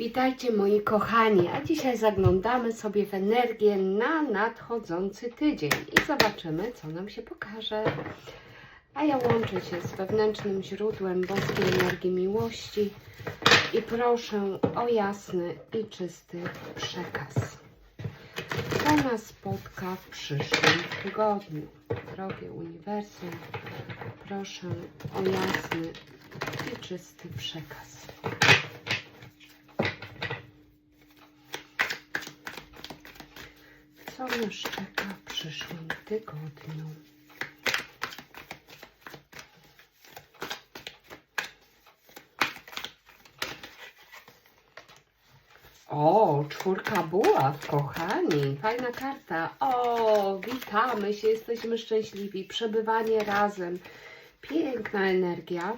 Witajcie moi kochani, a dzisiaj zaglądamy sobie w energię na nadchodzący tydzień i zobaczymy, co nam się pokaże. A ja łączę się z wewnętrznym źródłem boskiej energii miłości i proszę o jasny i czysty przekaz. Co nas spotka w przyszłym tygodniu? Drogie uniwersum, proszę o jasny i czysty przekaz. Co nas czeka w przyszłym tygodniu? O, czwórka buław, kochani, fajna karta. O, witamy się, jesteśmy szczęśliwi, przebywanie razem, piękna energia.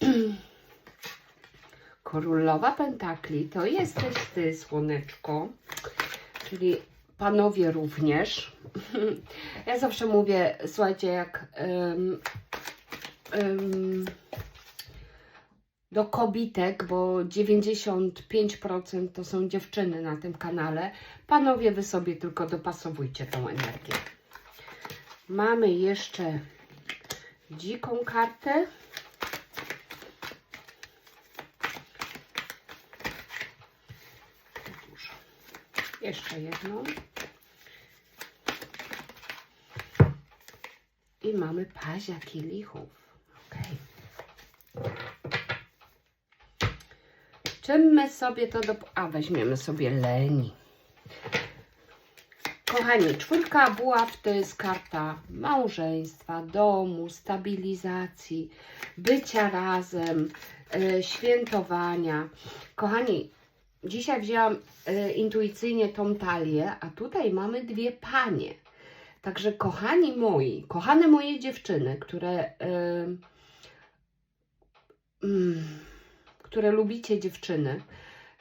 Królowa Pentakli, to jesteś ty, słoneczko, czyli panowie również. Ja zawsze mówię, słuchajcie, jak em, em, do kobitek, bo 95% to są dziewczyny na tym kanale. Panowie, wy sobie tylko dopasowujcie tą energię. Mamy jeszcze dziką kartę. Jeszcze jedną. Mamy pazia kielichów. Okej. Czym my sobie to do... A, weźmiemy sobie leni. Kochani, czwórka buław to jest karta małżeństwa, domu, stabilizacji, bycia razem, e, świętowania. Kochani, dzisiaj wzięłam e, intuicyjnie tą talię, a tutaj mamy dwie panie. Także kochani moi, kochane moje dziewczyny, które... Mm, które lubicie dziewczyny,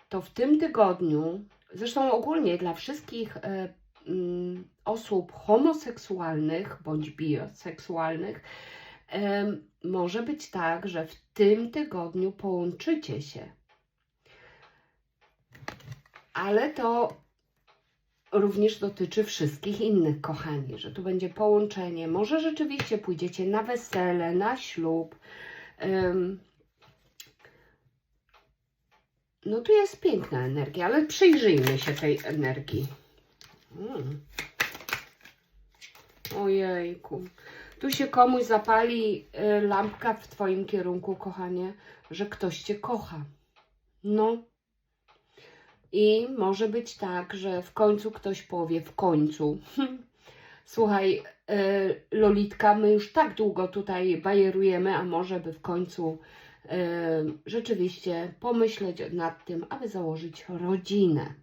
to w tym tygodniu, zresztą ogólnie dla wszystkich e, mm, osób homoseksualnych bądź bioseksualnych, e, może być tak, że w tym tygodniu połączycie się. Ale to również dotyczy wszystkich innych, kochani, że tu będzie połączenie. Może rzeczywiście pójdziecie na wesele, na ślub. no tu jest piękna energia, ale przyjrzyjmy się tej energii. Mm. Ojejku. Tu się komuś zapali y, lampka w Twoim kierunku, kochanie, że ktoś Cię kocha. No. I może być tak, że w końcu ktoś powie, w końcu. Słuchaj, y, Lolitka, my już tak długo tutaj bajerujemy, a może by w końcu y, rzeczywiście pomyśleć nad tym, aby założyć rodzinę.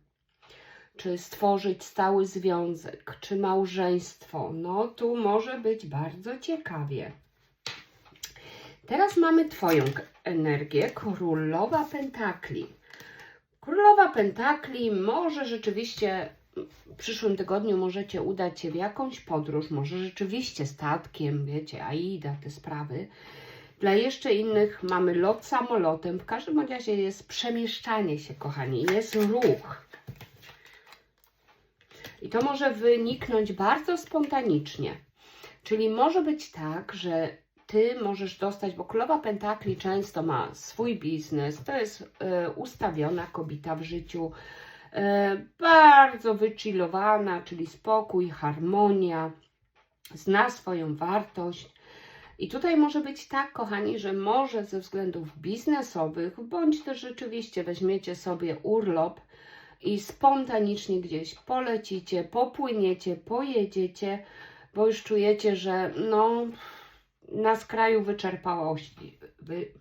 Czy stworzyć stały związek, czy małżeństwo. No tu może być bardzo ciekawie. Teraz mamy Twoją energię, królowa pentakli. Królowa pentakli może rzeczywiście w przyszłym tygodniu możecie udać się w jakąś podróż, może rzeczywiście statkiem, wiecie, Aida, te sprawy. Dla jeszcze innych mamy lot samolotem. W każdym razie jest przemieszczanie się, kochani, jest ruch. I to może wyniknąć bardzo spontanicznie. Czyli może być tak, że ty możesz dostać, bo królowa pentakli często ma swój biznes, to jest e, ustawiona kobieta w życiu, e, bardzo wychillowana, czyli spokój, harmonia, zna swoją wartość. I tutaj może być tak, kochani, że może ze względów biznesowych, bądź też rzeczywiście weźmiecie sobie urlop i spontanicznie gdzieś polecicie, popłyniecie, pojedziecie, bo już czujecie, że no na skraju wyczerpałości, wy,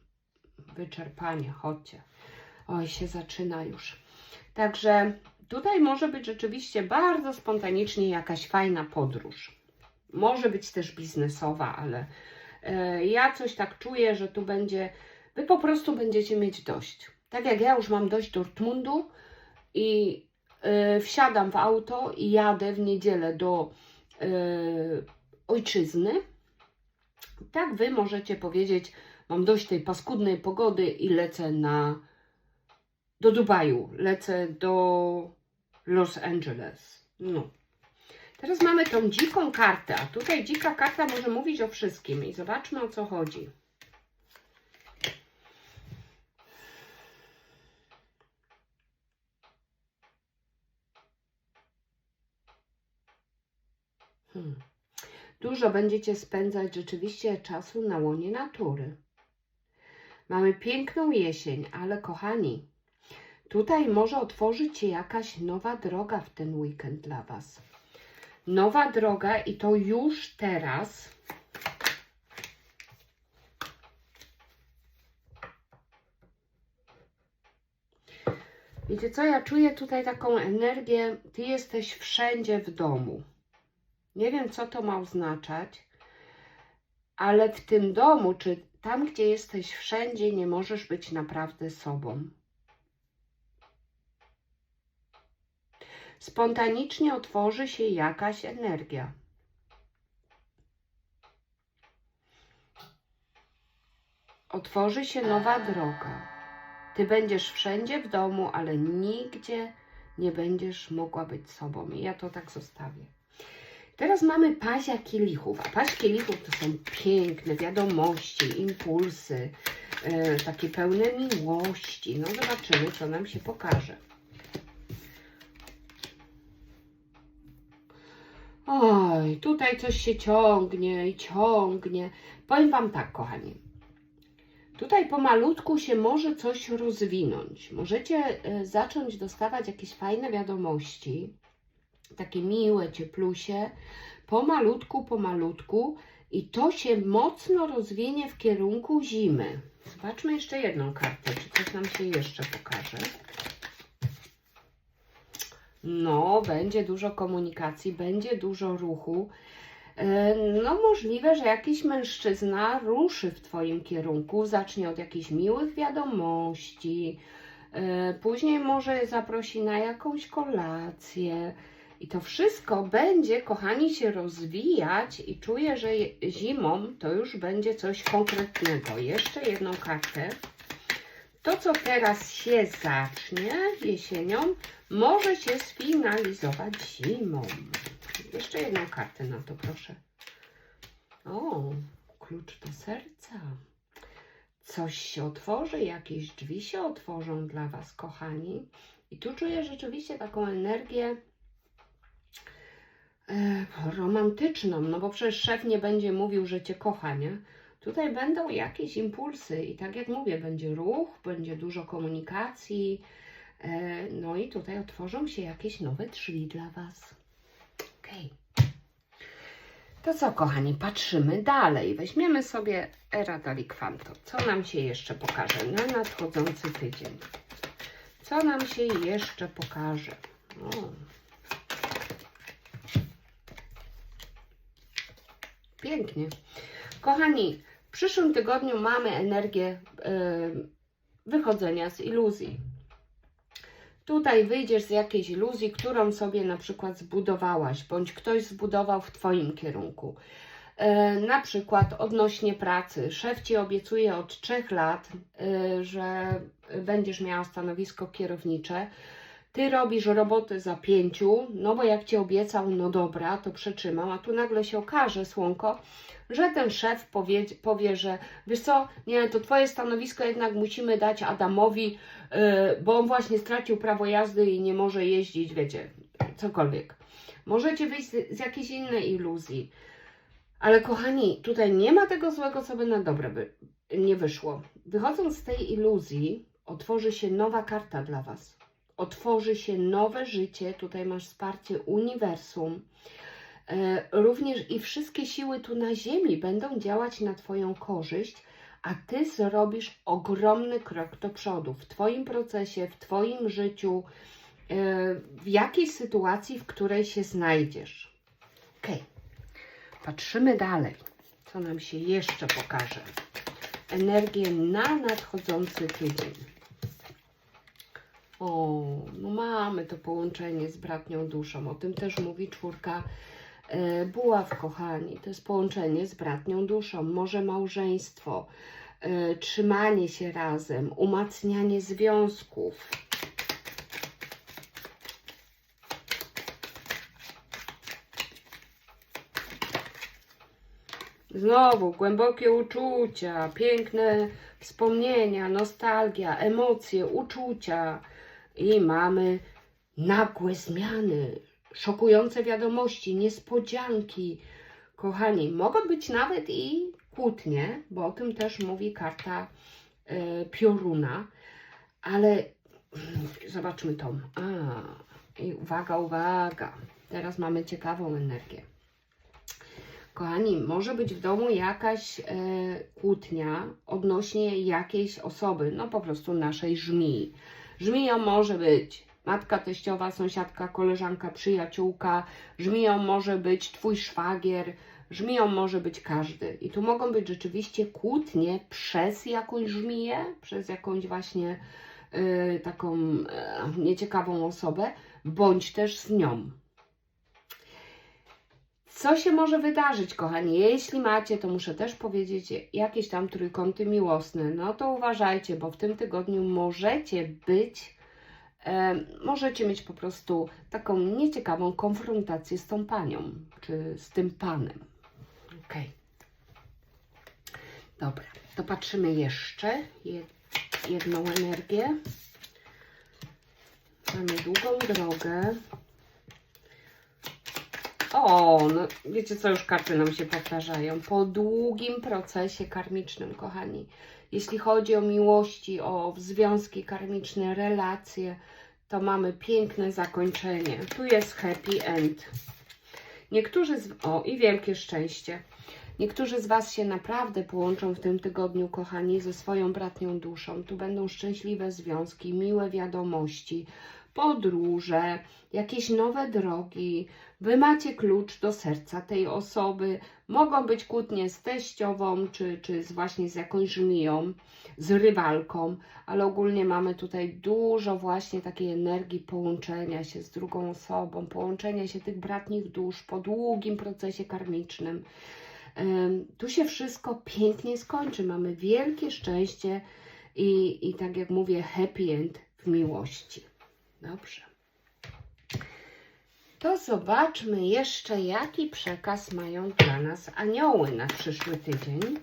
wyczerpania, chodźcie. Oj, się zaczyna już. Także tutaj może być rzeczywiście bardzo spontanicznie jakaś fajna podróż. Może być też biznesowa, ale e, ja coś tak czuję, że tu będzie, wy po prostu będziecie mieć dość. Tak jak ja już mam dość Dortmundu i e, wsiadam w auto i jadę w niedzielę do e, ojczyzny, tak wy możecie powiedzieć, mam dość tej paskudnej pogody i lecę na do Dubaju, lecę do Los Angeles. No. Teraz mamy tą dziką kartę, a tutaj dzika karta może mówić o wszystkim i zobaczmy o co chodzi. Hmm. Dużo będziecie spędzać rzeczywiście czasu na łonie natury. Mamy piękną jesień, ale kochani, tutaj może otworzyć się jakaś nowa droga w ten weekend dla Was. Nowa droga i to już teraz. Wiecie co, ja czuję tutaj taką energię, Ty jesteś wszędzie w domu. Nie wiem, co to ma oznaczać, ale w tym domu, czy tam, gdzie jesteś wszędzie, nie możesz być naprawdę sobą. Spontanicznie otworzy się jakaś energia. Otworzy się nowa droga. Ty będziesz wszędzie w domu, ale nigdzie nie będziesz mogła być sobą. I ja to tak zostawię. Teraz mamy pazia kielichów, a paź kielichów to są piękne wiadomości, impulsy, e, takie pełne miłości. No zobaczymy, co nam się pokaże. Oj, tutaj coś się ciągnie i ciągnie. Powiem Wam tak, kochani. Tutaj pomalutku się może coś rozwinąć. Możecie e, zacząć dostawać jakieś fajne wiadomości takie miłe cieplusie, pomalutku, pomalutku i to się mocno rozwinie w kierunku zimy. Zobaczmy jeszcze jedną kartę, czy coś nam się jeszcze pokaże. No, będzie dużo komunikacji, będzie dużo ruchu. E, No, możliwe, że jakiś mężczyzna ruszy w Twoim kierunku, zacznie od jakichś miłych wiadomości, e, później może zaprosi na jakąś kolację. I to wszystko będzie, kochani, się rozwijać i czuję, że zimą to już będzie coś konkretnego. Jeszcze jedną kartę. To, co teraz się zacznie jesienią, może się sfinalizować zimą. Jeszcze jedną kartę na to, proszę. O, klucz do serca. Coś się otworzy, jakieś drzwi się otworzą dla Was, kochani. I tu czuję rzeczywiście taką energię romantyczną, no bo przecież szef nie będzie mówił, że Cię kocha, nie? Tutaj będą jakieś impulsy i tak jak mówię, będzie ruch, będzie dużo komunikacji, e, no i tutaj otworzą się jakieś nowe drzwi dla Was. Okej. To co, kochani, patrzymy dalej. Weźmiemy sobie Era Dalikwanto. Co nam się jeszcze pokaże na nadchodzący tydzień? Co nam się jeszcze pokaże? O. Pięknie. Kochani, w przyszłym tygodniu mamy energię y, wychodzenia z iluzji. Tutaj wyjdziesz z jakiejś iluzji, którą sobie na przykład zbudowałaś, bądź ktoś zbudował w Twoim kierunku. E, na przykład odnośnie pracy. Szef Ci obiecuje od trzech lat, e, że będziesz miała stanowisko kierownicze. Ty robisz roboty za pięciu, no bo jak Ci obiecał, no dobra, to przetrzymam, a tu nagle się okaże, Słonko, że ten szef powie, powie że wiesz co, nie, to Twoje stanowisko jednak musimy dać Adamowi, yy, bo on właśnie stracił prawo jazdy i nie może jeździć, wiecie, cokolwiek. Możecie wyjść z, z jakiejś innej iluzji. Ale kochani, tutaj nie ma tego złego, co by na dobre by nie wyszło. Wychodząc z tej iluzji, otworzy się nowa karta dla Was. Otworzy się nowe życie. Tutaj masz wsparcie uniwersum. E, również i wszystkie siły tu na Ziemi będą działać na Twoją korzyść, a Ty zrobisz ogromny krok do przodu w Twoim procesie, w Twoim życiu, e, w jakiejś sytuacji, w której się znajdziesz. Okej. Patrzymy dalej, co nam się jeszcze pokaże. Energię na nadchodzący tydzień. O, no mamy to połączenie z bratnią duszą. O tym też mówi czwórka e, buław, kochani. To jest połączenie z bratnią duszą. Może małżeństwo, e, trzymanie się razem, umacnianie związków. Znowu głębokie uczucia, piękne wspomnienia, nostalgia, emocje, uczucia. I mamy nagłe zmiany, szokujące wiadomości, niespodzianki. Kochani, mogą być nawet i kłótnie, bo o tym też mówi karta e, pioruna, ale mm, zobaczmy tą. A, i uwaga, uwaga. Teraz mamy ciekawą energię. Kochani, może być w domu jakaś e, kłótnia odnośnie jakiejś osoby, no po prostu naszej żmii. Żmiją może być matka teściowa, sąsiadka, koleżanka, przyjaciółka, żmiją może być twój szwagier, żmiją może być każdy. I tu mogą być rzeczywiście kłótnie przez jakąś żmiję, przez jakąś właśnie e, taką e, nieciekawą osobę, bądź też z nią. Co się może wydarzyć, kochani? Jeśli macie, to muszę też powiedzieć, jakieś tam trójkąty miłosne, no to uważajcie, bo w tym tygodniu możecie być, e, możecie mieć po prostu taką nieciekawą konfrontację z tą panią, czy z tym panem. Ok. Dobra, to patrzymy jeszcze jed- jedną energię. Mamy długą drogę. O, no wiecie co, już karty nam się powtarzają. Po długim procesie karmicznym, kochani. Jeśli chodzi o miłości, o związki karmiczne, relacje, to mamy piękne zakończenie. Tu jest happy end. Niektórzy z... O, i wielkie szczęście. Niektórzy z Was się naprawdę połączą w tym tygodniu, kochani, ze swoją bratnią duszą. Tu będą szczęśliwe związki, miłe wiadomości, podróże, jakieś nowe drogi. Wy macie klucz do serca tej osoby. Mogą być kłótnie z teściową, czy, czy z właśnie z jakąś żmiją, z rywalką, ale ogólnie mamy tutaj dużo właśnie takiej energii połączenia się z drugą osobą, połączenia się tych bratnich dusz po długim procesie karmicznym. Tu się wszystko pięknie skończy. Mamy wielkie szczęście i, i tak jak mówię, happy end w miłości. Dobrze. To zobaczmy jeszcze, jaki przekaz mają dla nas anioły na przyszły tydzień.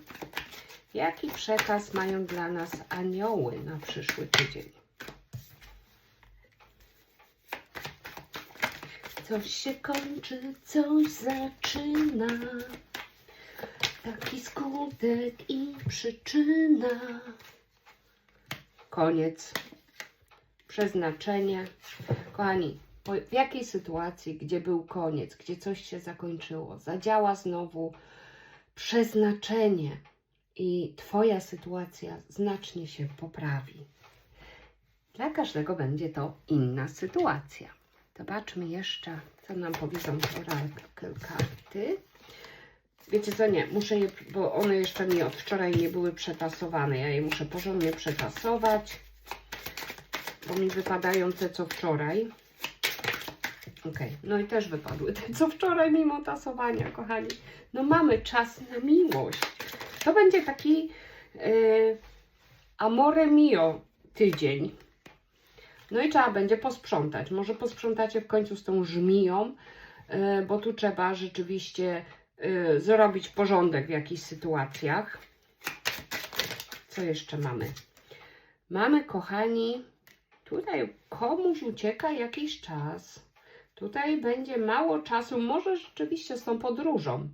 Jaki przekaz mają dla nas anioły na przyszły tydzień? Coś się kończy, coś zaczyna. Taki skutek i przyczyna. Koniec. Przeznaczenie. Kochani, w jakiej sytuacji, gdzie był koniec, gdzie coś się zakończyło, zadziała znowu przeznaczenie i Twoja sytuacja znacznie się poprawi. Dla każdego będzie to inna sytuacja. Zobaczmy jeszcze, co nam powiedzą karty. Wiecie co, nie, muszę je, bo one jeszcze mi od wczoraj nie były przetasowane. Ja je muszę porządnie przetasować, bo mi wypadają te, co wczoraj. Ok, no i też wypadły te, co wczoraj, mimo tasowania, kochani. No mamy czas na miłość. To będzie taki yy, amore mio tydzień. No i trzeba będzie posprzątać. Może posprzątacie w końcu z tą żmiją, yy, bo tu trzeba rzeczywiście yy, zrobić porządek w jakichś sytuacjach. Co jeszcze mamy? Mamy, kochani, tutaj komuś ucieka jakiś czas. Tutaj będzie mało czasu, może rzeczywiście z tą podróżą.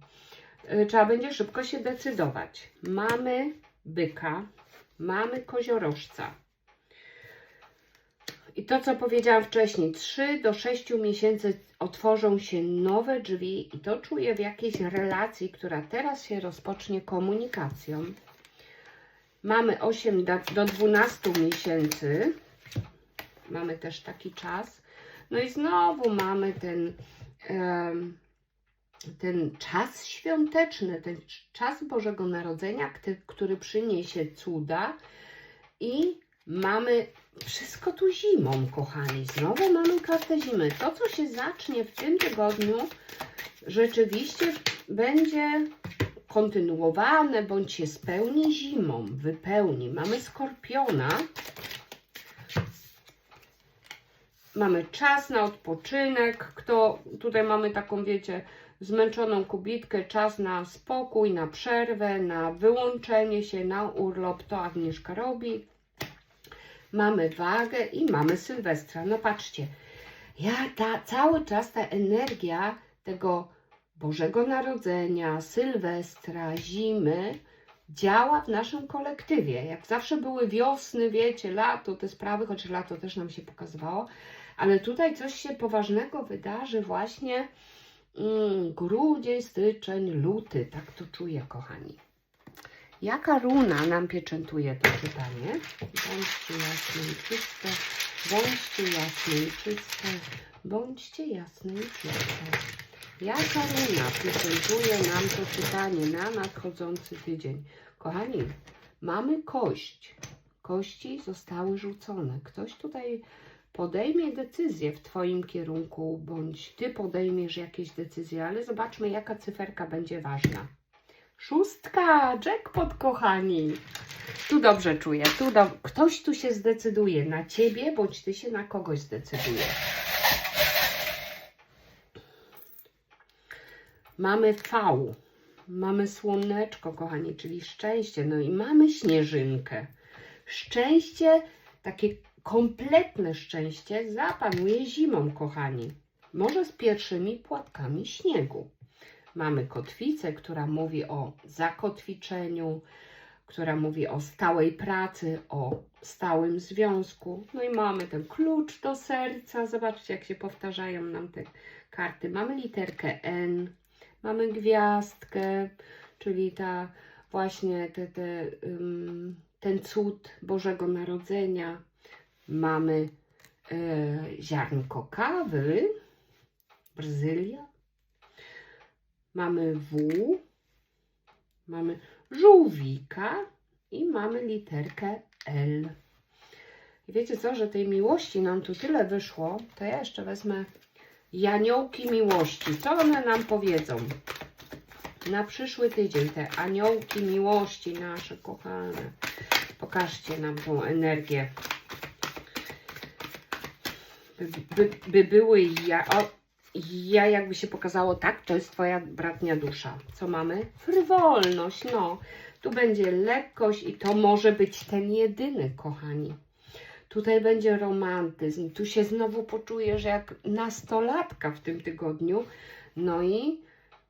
Y, Trzeba będzie szybko się decydować. Mamy byka, mamy koziorożca. I to, co powiedziałam wcześniej, 3 do 6 miesięcy otworzą się nowe drzwi, i to czuję w jakiejś relacji, która teraz się rozpocznie komunikacją. Mamy 8 do do 12 miesięcy. Mamy też taki czas. No i znowu mamy ten, ten czas świąteczny, ten czas Bożego Narodzenia, który przyniesie cuda. I mamy wszystko tu zimą, kochani. Znowu mamy kartę zimy. To, co się zacznie w tym tygodniu, rzeczywiście będzie kontynuowane bądź się spełni zimą, wypełni. Mamy skorpiona. Mamy czas na odpoczynek. Kto tutaj mamy taką, wiecie, zmęczoną kubitkę, czas na spokój, na przerwę, na wyłączenie się, na urlop, to Agnieszka robi. Mamy wagę i mamy Sylwestra. No patrzcie, ja ta, cały czas ta energia tego Bożego Narodzenia, Sylwestra, zimy działa w naszym kolektywie. Jak zawsze były wiosny, wiecie, lato, te sprawy, chociaż lato też nam się pokazywało, ale tutaj coś się poważnego wydarzy właśnie mm, grudzień, styczeń, luty. Tak to czuję, kochani. Jaka runa nam pieczętuje to czytanie? Bądźcie jasne i czyste, bądźcie jasne i czyste, bądźcie jasne i czyste. Jaka runa pieczętuje nam to czytanie na nadchodzący tydzień? Kochani, mamy kość. Kości zostały rzucone. Ktoś tutaj podejmie decyzję w Twoim kierunku, bądź Ty podejmiesz jakieś decyzje, ale zobaczmy, jaka cyferka będzie ważna. Szóstka, jackpot, kochani. Tu dobrze czuję. Tu do... Ktoś tu się zdecyduje na Ciebie, bądź Ty się na kogoś zdecydujesz. Mamy V, mamy słoneczko, kochani, czyli szczęście, no i mamy śnieżynkę. Szczęście, takie kompletne szczęście zapanuje zimą, kochani. Może z pierwszymi płatkami śniegu. Mamy kotwicę, która mówi o zakotwiczeniu, która mówi o stałej pracy, o stałym związku. No i mamy ten klucz do serca. Zobaczcie, jak się powtarzają nam te karty. Mamy literkę N, mamy gwiazdkę, czyli ta właśnie te, te, ten cud Bożego Narodzenia. Mamy e, ziarnko kawy, Brazylia. Mamy W, mamy żółwika i mamy literkę L. I wiecie co, że tej miłości nam tu tyle wyszło, to ja jeszcze wezmę Janiołki miłości. Co one nam powiedzą? Na przyszły tydzień te aniołki miłości nasze kochane. Pokażcie nam tą energię. By, by, by były ja, o, ja jakby się pokazało tak, to jest twoja bratnia dusza. Co mamy? Frywolność, no. Tu będzie lekkość i to może być ten jedyny, kochani. Tutaj będzie romantyzm. Tu się znowu poczujesz jak nastolatka w tym tygodniu. No i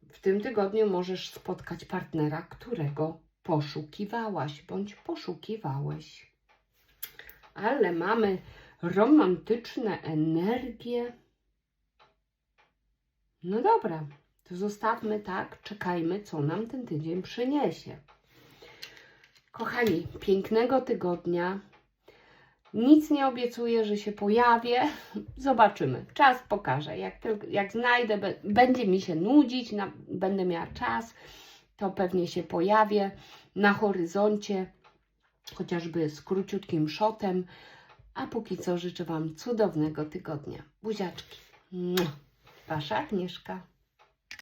w tym tygodniu możesz spotkać partnera, którego poszukiwałaś bądź poszukiwałeś. Ale mamy romantyczne energie. No dobra, to zostawmy tak, czekajmy, co nam ten tydzień przyniesie. Kochani, pięknego tygodnia. Nic nie obiecuję, że się pojawię. Zobaczymy. Czas pokaże. Jak, tylko, jak znajdę, będzie mi się nudzić, na, będę miała czas, to pewnie się pojawię na horyzoncie, chociażby z króciutkim szotem. A póki co życzę Wam cudownego tygodnia. Buziaczki. Wasza Agnieszka.